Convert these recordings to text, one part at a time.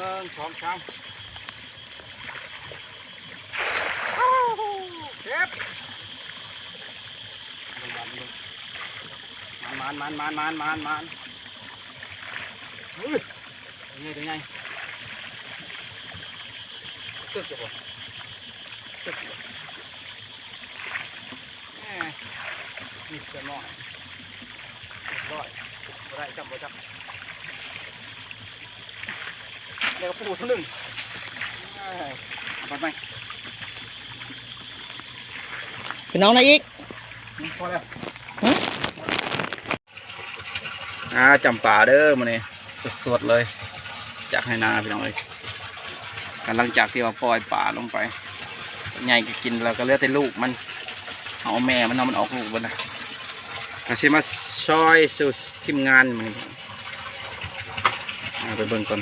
นึ่งสองสามเจ็บมันมันมันมันมันมันเฮ้ยยังไงยังไงตึกอยู่บ่ตึกอยู่แหมนี่ เจะน้อยร้อยบ่ได้จับบ่จับเดี๋ยวปูเท่านึงเอาไปไหมพี่น้องนะอีกพอแล้วอ่าจำป่าเด้อมาเนี่ยสดๆเลย จากให้นาพี่น้องเลยกำลังจากที่ว่าปล่อยป่าลงไปใหญ่ก็กินแล้วก็เหลือแต่ลูกมันเอาแม่มันเอามันออกลูกมันนะอาชิมาช่อยสุดทีมงานมันเอาไปเบิ่งก่อน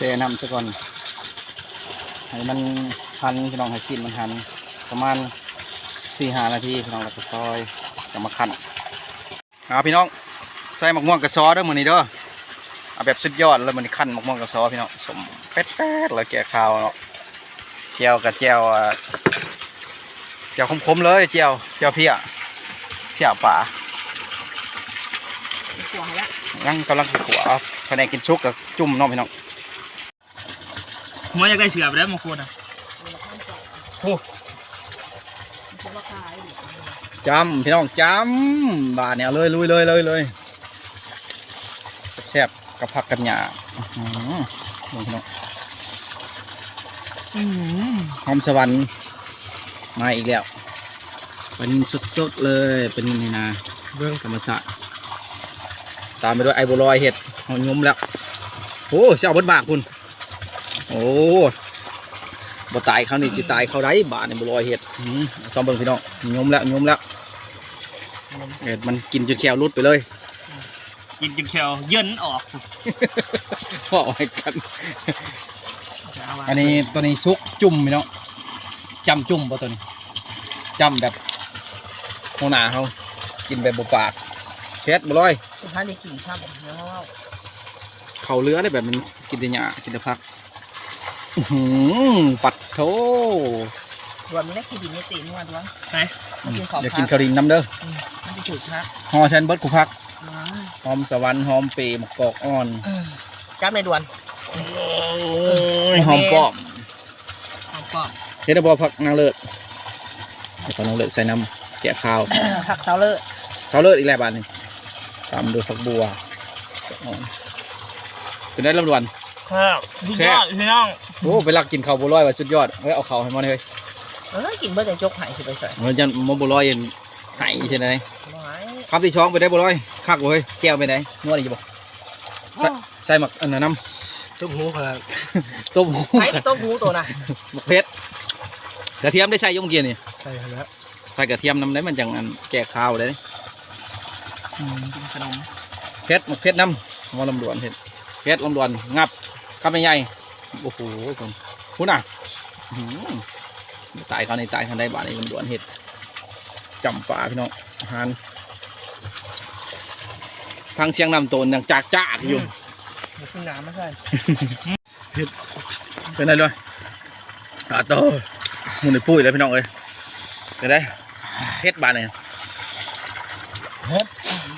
เซน้ำซะก่อน ให้มันหันพี่น้องให้สิ้นมันหัน ประมาณสี่ห้านาทีพี่น้องแล้วก็ซอยจะมาขันเอาพี่น้องใส่หมกม่วงกระซอเด้อมือนี้เด้อเอาแบบสุดยอดเลยมันนี้ขันหมกม่วงกระซอพี่น้องสมแป๊ดๆเลยแก่ข้าวเนาะเจียวกับเจียวอะเจียวคมๆเลยเจียวเจียวเพี้ยเพี้ยป่าขวาละยังกำลังขัวภายในกินซุกกับจุ่มเน้องพี่น้อง หัวอยากได้เสือไปแล้วมงคลอะจำพี่น้องจำบาทเนี่ยเอาเลยลุยเลยเลยเลยแซ่บๆกับผักกับหญ้าอื้อหือนี่พี่น้องหอมสวรรค์มาอีกแล้วเป็นสดๆเลยเป็นนี่นะเรื่องธรรมชาติตามไปด้วยไอโบวลอยเห็ดหอยยุ้มแล้วโอ้เสียเอาบดบากคุณ โอ้บ่ตายเขานี่จิตายเขาได้บาทในบัวลอยเห็ดอื้อหือซ้อมเบิ่งพี่น้องยุ้มแล้วยุ้มแล้วเห็ดมันกินจนแขวรุดไปเลย กินกินแคลเยินออกพ่อไว้กัน อันนี้ตัวนี้ซุกจุ่มพี่น้องจำจุ่มป่ะตัวนี้จำแบบโหนาเขากินแบบบปากเช็ดบ่ลอยสุดท้ายได้กินช่ำเนาะเขาเลื้อได้แบบมันกินแต่หญ้ากินแต่ผักอื้อ หือปัดโถวันนี้ได้คือดินไม่ตีนวันวะไหนมันกินของอยากกินคารินน้ำเด้อมันจะถูกครับหอแซนเบิร์ดกูพักหอมสวรรค์หอมเปรย์มะกอกอ่อนจับในด่วนหอมกรอบเอาป้อมเฮ็ดให้บอผักนางเลิศเดี๋ยวพอนางเลิศใส่น้ำแกะข้าวผักเซาเลอร์เช้าเลิศอีกแล้วบาทหนึงตามด้วยผักบัวอ่อนเป็นได้ลำดวนครับสุดแซ่ยบอดพี่น้อง โอ้ไปลักกินข้าวบัวลอยว่าสุดยอดเฮ้ยเอาข้าวให้มันเฮ้ยเออกินเบอร์แต่จกไห่สิไปใส่มันจะมันบัวลอยเย็นไหใช่ไหมไม้คำที่ช้องไปได้บัวลอยคักบ่เฮ้ยแก้วไปไหนนวดอีกบ่ใส่ใส่หมักอันนั้นน้ตุ้มหูครับำต้มหูไอ้ต้มหูตัวน่ะหมักเพชรกระเทียมได้ใส่อยงเกียนี่ใช่แล้วใส่กระเทียมน้ำได้มันจังอันแก่ข้าวได้กินขนมเพชรหมักเพชรน้ำมาลำดวนเพชรเพชรลำดวนงับคำใหญ่ๆ โอ้โหคุณคุณอะอื้อหือตายเขาในตายเขาได้บาทในลำดวนเห็ดจำปาพี่น้องอาหารทางเชียงนำโตนยังจากจากอยู่มันขึ้นน้ำไม่ใช่เป็นไรเลยอาโตหมุนในปุ้ยเลยพี่น้องเอ้ยเป็นไรเฮ็ดบานเนี่ย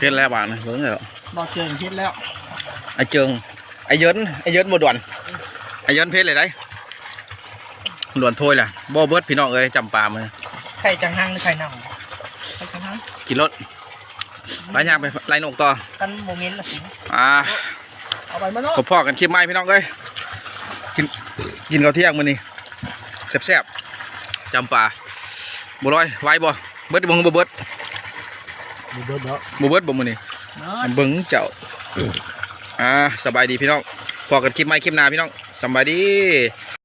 เฮ็ดแล้วบานเนี่ยเบิ่งเลยบอกเจอเฮ็ดแล้วไอ้เจิงไอ้เยินไอ้เยินบ่ด่วนไอ้เยินเพชรเลยได้ด่วนถ้วยล่ะบ่เบิดพี่น้องเอ้ยจำปามาไข่จังหังหรือไข่เน่าไข่จังหังกินรถไปย่างไปไล่นกต่อกันโมเมนต์ละสิอ่าเอาไปมาโน่ขอพ่อกันคลิปใหม่พี่น้องเอ้ยกินกินข้าวเที่ยงมื้อนี้แซ่บๆจำปาบ่ร้อยไว้บ่เบิดบ่บ่เบิดดูเบิร์ดแล้วบ่เบิดบ่มื้อนี้เนาะเบิ่งเจ้าอ่าสบายดีพี่น้องพอกันคลิปใหม่คลิปหน้าพี่น้อง สบายดี